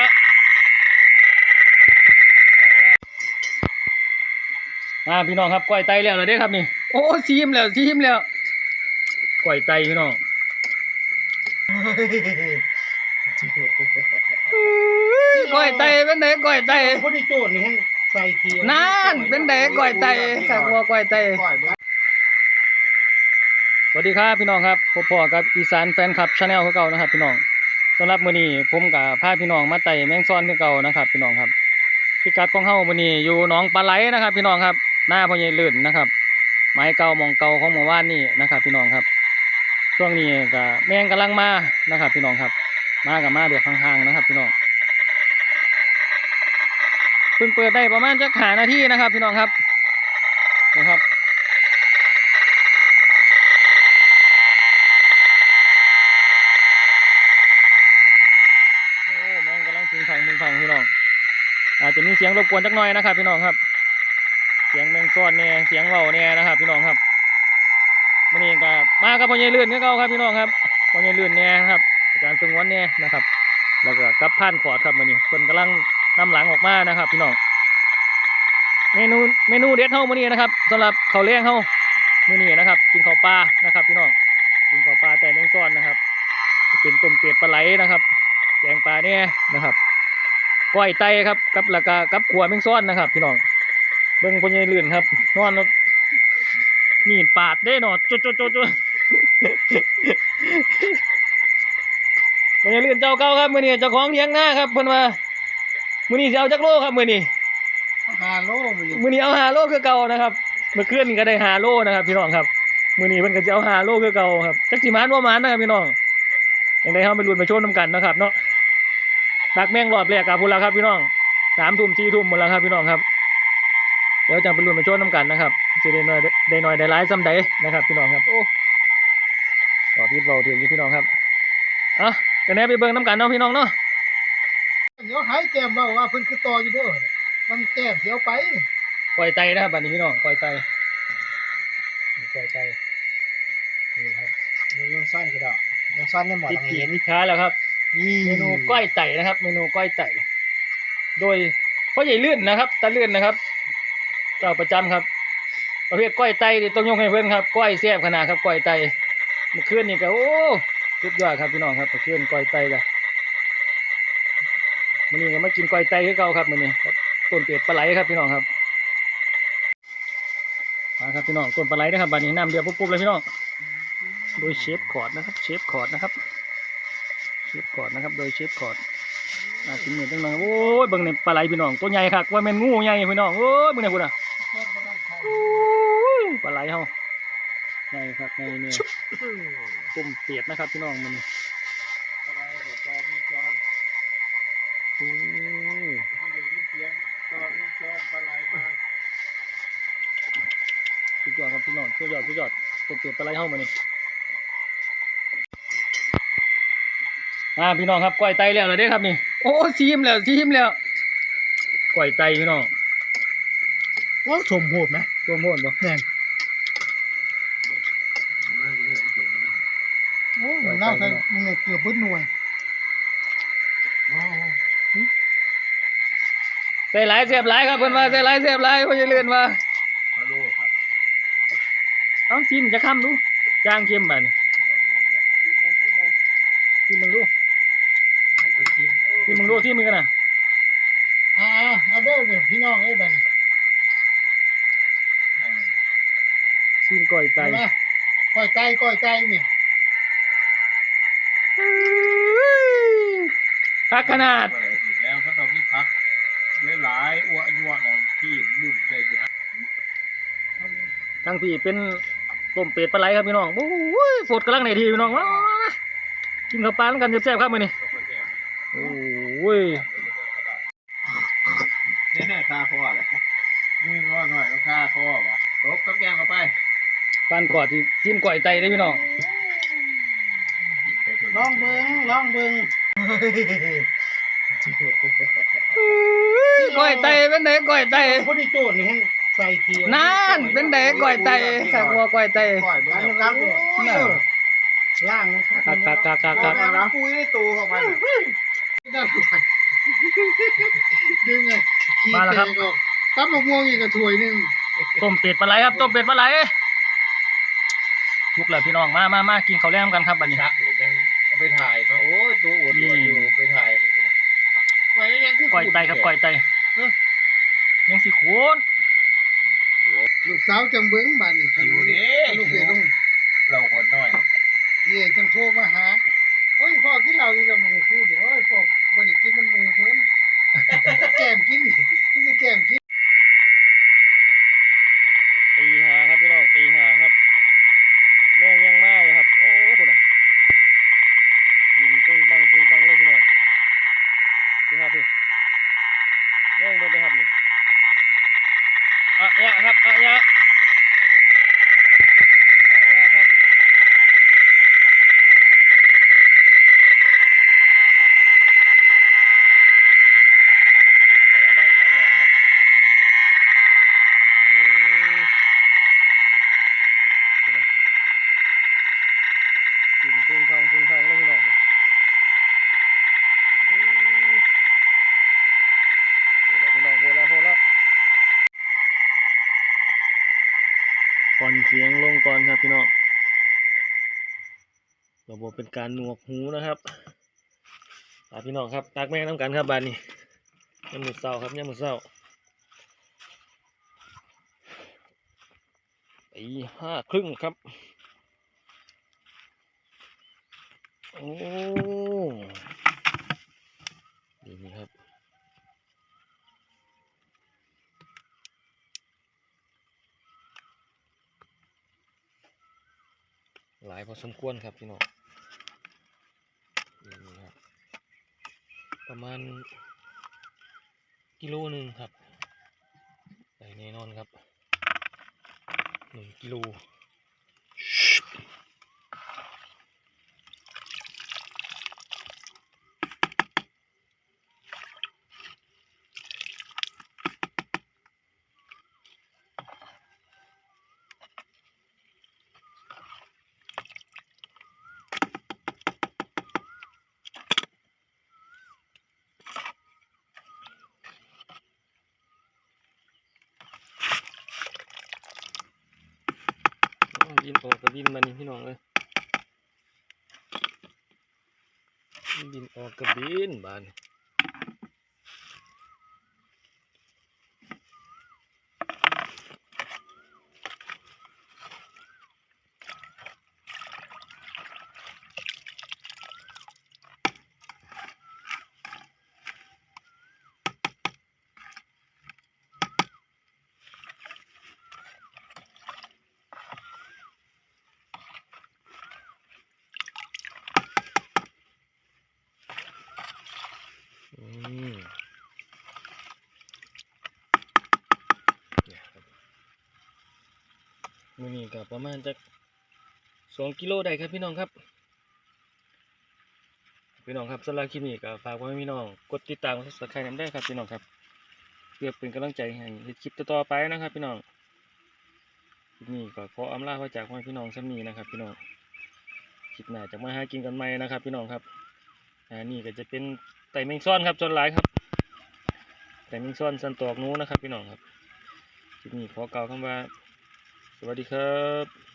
เนี่ยครับอะเนี่ยอ่าพี่น้องครับก้อยไตแล้วเหรอเด้ครับนี่ โอ้ซีมแล้วซีมแล้วก้อยไตพี่น้องก้อยไตเป็นไดก้อยไตคนที่โจทย์นี่ให้ใส่เคียวนานเป็นไดก้อยไตขักวัวก้อยไตก้อยบ่สวัสดีครับพี่น้องครับพบพอกับอีสานแฟนคลับชาแนลคือเก่านะครับพี่น้อง สำหรับมื้อนี้ผมกับพาพี่น้องมาไต่แมงซ้อนคือเก่านะครับ พี่น้องครับพิกัดของเฮามื้อนี้อยู่หนองปลาไหลนะครับ พี่น้องครับ หน้าพ่อใหญ่ลื่นนะครับ ไม้เก่ามองเก่าของหมู่บ้านนี่นะครับ พี่น้องครับ ช่วงนี้ก็แมงกำลังมานะครับ พี่น้องครับ มากับมาแบบห่างๆนะครับ พี่น้องเพิ่งเปิดได้ประมาณจักหานาทีนะครับ พี่น้องครับนะครับ เสียงรบกวนจักหน่อยนะครับ พี่น้องครับ เสียงแมงซ้อนเนี่ยเสียงเว้าเนี่ยนะครับ พี่น้องครับมันนี้ก็มากับพ่อใหญ่ลื่นนี่เก่าครับพี่น้องครับพ่อใหญ่ลื่นเนี่ยครับอาจารย์ซึ่งวันเนี่ยนะครับ แล้วก็กับผ่านขอดครับมันนี้เพิ่นกำลังนำหลังออกมานะครับ พี่น้องเมนูเมนูเด็ดเฮามื้อนี้นะครับสำหรับเขาเลี้ยงเฮามื้อนี้นะครับ กินข้าวปลานะครับ พี่น้องกินข้าวปลาแต่แมงซ้อนนะครับเป็นต้มเป็ดปลาไหลนะครับ แกงปลาเนี่ยนะครับ ก้อยไตครับกับแล้วก็กับขัวแมงซ้อนนะครับ พี่น้องเบิ่งพญายลื่นครับนอนแล้วมีดปาดได้หนอจุดจุดจุดจุดพญายลื่นเจ้าเก่าครับมื้อนี้เจ้าของเลี้ยงหน้าครับเพิ่นว่ามื้อนี้สิเอาจักโลครับมื้อนี้ฮาโลมันอยู่มื้อนี้เอาหาโลคือเก่านะครับเมื่อคืนนี่ก็ได้หาโลนะครับ พี่น้องครับมื้อนี้เพิ่นก็จะเอาหาโลคือเก่าครับจักสิมานบ่มานนะครับพี่น้องยังไงเฮาไปลุ้นไปชมนํกันนะครับเนาะ ดักแมงรอบแรกกับพุ่นแล้วครับพี่น้องสามทุ่มสี่ทุ่มหมดแล้วครับพี่น้องครับ เดี๋ยวจังไปลุ้นไปโชว์น้ำกันนะครับจะได้น้อยได้น้อยได้หลายซ้ำใดนะครับ พี่น้องครับโอ้ต่อพี่เบาเถียงอยู่พี่น้องครับเอะกันแน่ไปเบิ่งน้ำกันเนาะพี่น้องเนาะเดี๋ยวหายแก้มเว้าว่าเพิ่นคือต่ออยู่เด้อมันแก้มเสียวไปปล่อยไตนะครับบัดนี้พี่น้องปล่อยไตปล่อยไตนี่ครับเรื่องสั้นก็ได้เรื่องสั้นได้หมดติดให้ปีกเห็นติดขาแล้วครับนี่ เมนูก้อยไต่นะครับ เมนูก้อยไต่ โดยพ่อใหญ่เลื่อนนะครับตาลื่อนนะครับเจ้าประจำครับ ประเภทก้อยไต่ต้องยกให้เพื่อนครับก้อยแซ่บขนาดครับก้อยไตเมื่อคืนนี่ก็โอ้สุดยอดครับพี่น้องครับเมื่อคืนก้อยไตกันมื้อนี้ก็มากินก้อยไตคือเก่าครับมื้อนี้ครับต้นเป็ดปลาไหลครับพี่น้องครับมาครับพี่น้องต้นปลาไหลนะครับบัดนี้น้ำเดือดปุ๊บๆเลยพี่น้องโดยเชฟคอร์ดนะครับเชฟคอร์ดนะครับ เชฟคอร์ดนะครับ โดยเชฟคอร์ดอ่ากินเหมือนจังเลยโอ้ยเบิ่งในปลาไหลพี่น้องตัวใหญ่ครับว่าแมนงูใหญ่พี่น้องโอ้ยเบิ่งในพุ่นอะโอ้ยปลาไหลเฮาใหญ่ครับในนี่ตุ่มเปียดนะครับพี่น้องมันนี่โอ้ยสุดยอดครับพี่น้องสุดยอดสุดยอดตุ่มเปียดปลาไหลเฮามันนี่ อ่าพี่น้องครับก้อยไตแล้วเหรอเด้ครับนี่ โอ้ซีมแล้วซีมแล้วก้อยไตพี่น้องว่าสมโหดไหมตัวม่วนบ่แม่นโอ้น่าจะมันเกือบเบิดหน่วยโอ้ใส่หลายเสียบหลายครับเพิ่นว่าใส่หลายเสียบหลายเพิ่นจะเลื่อนว่าฮัลโหลครับเอ้าซิมจะค้ำดูจางเค็มบัดนี่ซิมมึงดู ซิมมึงดูซิมมึงกันน่ะอ่าเอาเด้อเนี่ยพี่น้องเอ้ยบัดนี้ซิมก้อยไตไปมาก้อยไก่ก้อยไก่เนี่ยพักขนาดแล้วถ้าเรามีพักหลายๆอ้วนอ้วนอะไรที่บุ่มใจบุญทั้งพี่เป็นต้มเป็ดปลาไหลครับพี่น้องโอ้ยสดกำลังในทีพี่น้องว้าวกินข้าวปลาแล้วกันแซ่บๆครับมื้อนี้โอ้ยนี่แน่ค่าข้อเลยนี่ข้อหน่อยก็ค่าข้อวะตบกับแกงเข้าไปปานกอดที่ซิมก้อยไตได้อพี่น้องลองเบิ่งลองเบิ่งก้อยไตเป็นไดก้อยไตคนที่โจทย์นี่ให้ใส่เคียวนานเป็นไดก้อยไตครับวัวก้อยไตก้อยเบิ่อันงนี้ล้างโอ้ยล่างนะครับคักคักคักคักคักน้ำปุ้ยได้ตูเข้า มาได้ไปดึงไงขี้มาแล้วครับแตกออกตับมะม่วงอีกกระถ้วยหนึงต้มเป็ดปลาไหลครับต้มเป็ดปลาไหลสุกแล้วพี่น้องมามามากินข้าวแลมกันครับบัดนี้ ชักหรือยังเอาไปถ่ายเขาโอ้ยตัวอวดอวดอยู่ไปถ่ายมันก็ได้ไว้ยังคือก้อยไตครับก้อยไตเออยังสิโคนลูกสาวจังเบิ้งบ้านนี่ครับหิวดิลูกเสียลุงเราคนน้อย เย่จังโทรมาหาโอ้ยพ่อกินเหล้าอีกแล้วมื้อคืนเดี๋ยวโอ้ยพ่อบ่ได้กินน้ำหมูเพิ่นจะแกล้มกินนี่จะแกล้มกิน ตีหาครับพี่น้องตีหาครับแม่งยังมาอยู่ครับ โอ้คุณอะดินตึงบังตึงบังเลยพี่น้องพี่ครับพี่ แม่งเดินไปครับนี่อะเนี่ยครับอะเนี่ยะยะครับดินกะละมังอะยะครับ อืมนี่นะกินพึ่งฟังพึ่งฟังแล้วพี่น้องอืมโหแล้วพี่น้องโหแล้วโหแล้ว ก่อนเสียงลงก่อนครับพี่น้องระบบเป็นการหนวกหูนะครับอ่าพี่น้องครับตักแม่งน้ำกันครับบานนี้ยามมือเศร้าครับยามมือเศร้าตีห้าครึ่งครับ โอ้ดีนะครับ หลายพอสมควรครับพี่น้องนี่ครับประมาณกิโลหนึ่งครับใส่แน่นอนครับหนึ่งกิโล บินออกกับบินมานี่พี่น้องเลยบินออกกับบินบาน ก็ประมาณจะสองกิโลได้ครับพี่น้องครับ พี่น้องครับสำหรับคลิปนี้ก็ฝากไว้พี่น้อง กดติดตามกด subscribe น้ำได้ครับพี่น้องครับเพื่อเป็นกำลังใจให้คลิปต่อไปนะครับพี่น้องคลิปนี้ก็ขออำลาไว้จากพ่อพี่น้องซ้ำนี้นะครับ พี่น้องคลิปหน้าจะมาหากินกันใหม่นะครับ พี่น้องครับอ่านี่ก็จะเป็นไต่แมงซ่อนครับจนหลายครับไต่แมงซ่อนสันตอกนู้นะครับ พี่น้องครับคลิปนี้ขอกล่าวคำว่า สวัสดีครับ